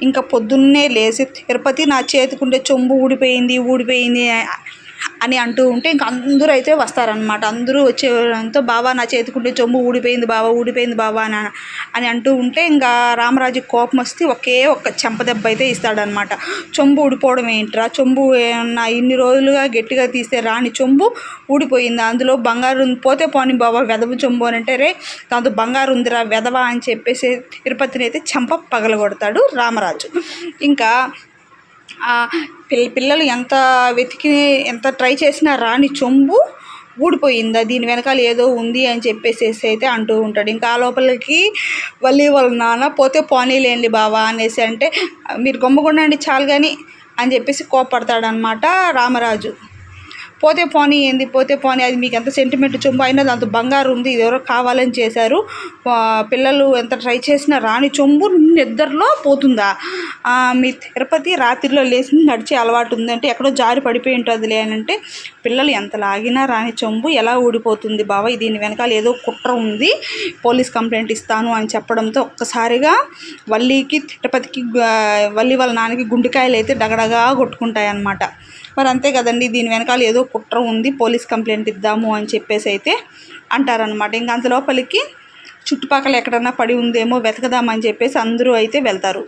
ఇంకా పొద్దున్నే లేచి తిరుపతి నా చేతికుండే చెంబు ఊడిపోయింది ఊడిపోయింది. అని అంటూ ఉంటే ఇంక అందరూ అయితే వస్తారనమాట అందరూ వచ్చేయడంతో బావా నా చేతికుంటే చెంబు ఊడిపోయింది బావా ఊడిపోయింది బావా అని అని అంటూ ఉంటే ఇంకా రామరాజు కోపం వస్తే ఒకే ఒక్క చెంపదెబ్బ అయితే ఇస్తాడనమాట చెంబు ఊడిపోవడం ఏంట్రా? చెంబు ఏమన్నా ఇన్ని రోజులుగా గట్టిగా తీస్తే రాని చెంబు ఊడిపోయింది? అందులో బంగారం పోతే పోని బావా వెదవ చెంబు అని అంటే రే దాంతో బంగారు ఉందిరా వెదవా అని చెప్పేసి తిరుపతిని అయితే చెంప పగలగొడతాడు రామరాజు. ఇంకా పిల్లలు ఎంత వెతికి ఎంత ట్రై చేసినా రాని చెంబు ఊడిపోయిందా. దీని వెనకాల ఏదో ఉంది అని చెప్పేసేసి అయితే అంటూ ఉంటాడు. ఇంకా ఆ లోపలికి వల్లి వాళ్ళ నాన్న పోతే పోనీలేండి బావా అనేసి అంటే మీరు గొమ్మగుండండి చాలు కానీ అని చెప్పేసి కోపడతాడనమాట రామరాజు. పోతే పోనీ ఏంది? పోతే పోనీ అది మీకు ఎంత సెంటిమెంట్ చొంబు అయినా దాంతో బంగారు ఉంది ఇది ఎవరో కావాలని చేశారు. పిల్లలు ఎంత ట్రై చేసినా రాని చొంబు నిద్రలో పోతుందా? మీ తిరుపతి రాత్రిలో లేచి నడిచే అలవాటు ఉందంటే ఎక్కడో జారి పడిపోయి ఉంటుందిలే అని అంటే పిల్లలు ఎంత లాగినా రాని చొంబు ఎలా ఊడిపోతుంది బావ దీని వెనకాల ఏదో కుట్ర ఉంది పోలీస్ కంప్లైంట్ ఇస్తాను అని చెప్పడంతో ఒక్కసారిగా వల్లీకి తిరుపతికి వల్లి వాళ్ళ నాన్నకి గుండెకాయలు అయితే డగడగా కొట్టుకుంటాయి అన్నమాట మరి అంతే కదండి దీని వెనకాల ఏదో కుట్ర ఉంది పోలీస్ కంప్లైంట్ ఇద్దాము అని చెప్పేసి అయితే అంటారనమాట ఇంకా అంత లోపలికి చుట్టుపక్కల ఎక్కడన్నా పడి ఉందేమో వెతకదామని చెప్పేసి అందరూ అయితే వెళ్తారు.